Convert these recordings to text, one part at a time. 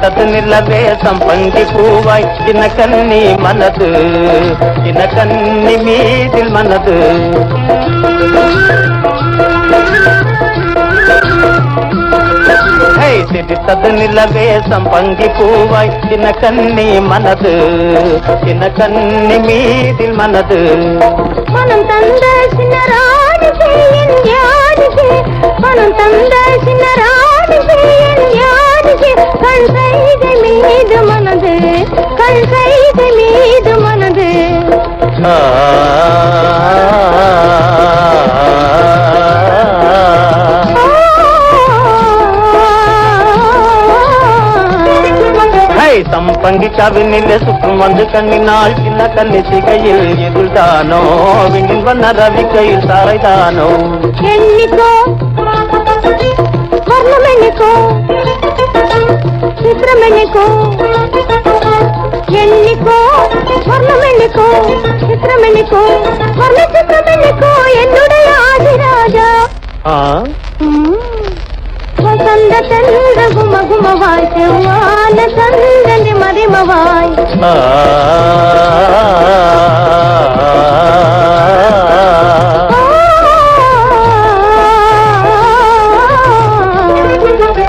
சதுநில வேஷம் பங்கி பூவாய். சின்ன கண்ணி மனது சின்ன கண்ணி மீதில் மனது. சிரித்தது நிலவேசம் பங்கி பூவாய். சின்ன கண்ணி மனது சின்ன கண்ணி மீதில் மனது. மனம் தந்த சின்ன மனம் தந்த மீது மனது செய்த மீது மனது. சம்பங்கி கவினில் சுற்றும் வந்து கண்ணினால் சின்ன கண்ணி சிகையில் எதிர்தானோ விண்ணில் வண்ண ரவி கையில் சாரைதானோ స్వర్ణమెళ్ళికో ఎన్నికో? స్వర్ణమెళ్ళికో చిత్రమెళ్ళికో స్వర్ణ చిత్రమెళ్ళికో ఎన్నుడయ ఆదిరాజా ವಸಂತ ಚಂದ್ರ ಗುಮ ಗುಮವಾಯ್ ಚವ್ವಾನ ಚಂದ್ರನಿ ಮರಿಮವಾಯ್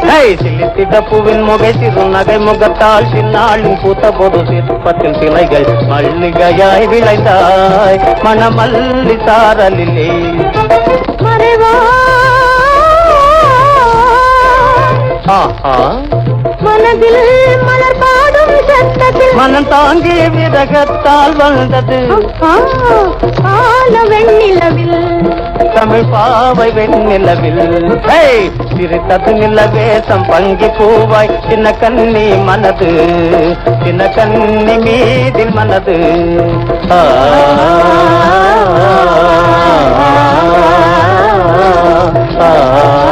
Hey, குமவாய் செவ்வான சந்தனி மதிமவாய் ஆ. ஹை சிலித்திட பூவின் முகை சிறு நகை முகத்தால் சின்னாளும் பூத்த போது சிற்பத்தில் சிலைகள் மல்லிகையாய் விளைந்தாய். மணமல்லி சாரலிலே. மனதில் மலர் பாடும் சத்தத்தில். மனம் தாங்கி விரகத்தால் வந்தது. வெண்ணிலவில் பாவை வெண்ணிலவில். ஹே சிரித்தது நிலவே சம்பங்கி பூவாய் சின்ன கண்ணி மனது. சின்ன கண்ணி மீதில் மனது. ஆ. ஆ.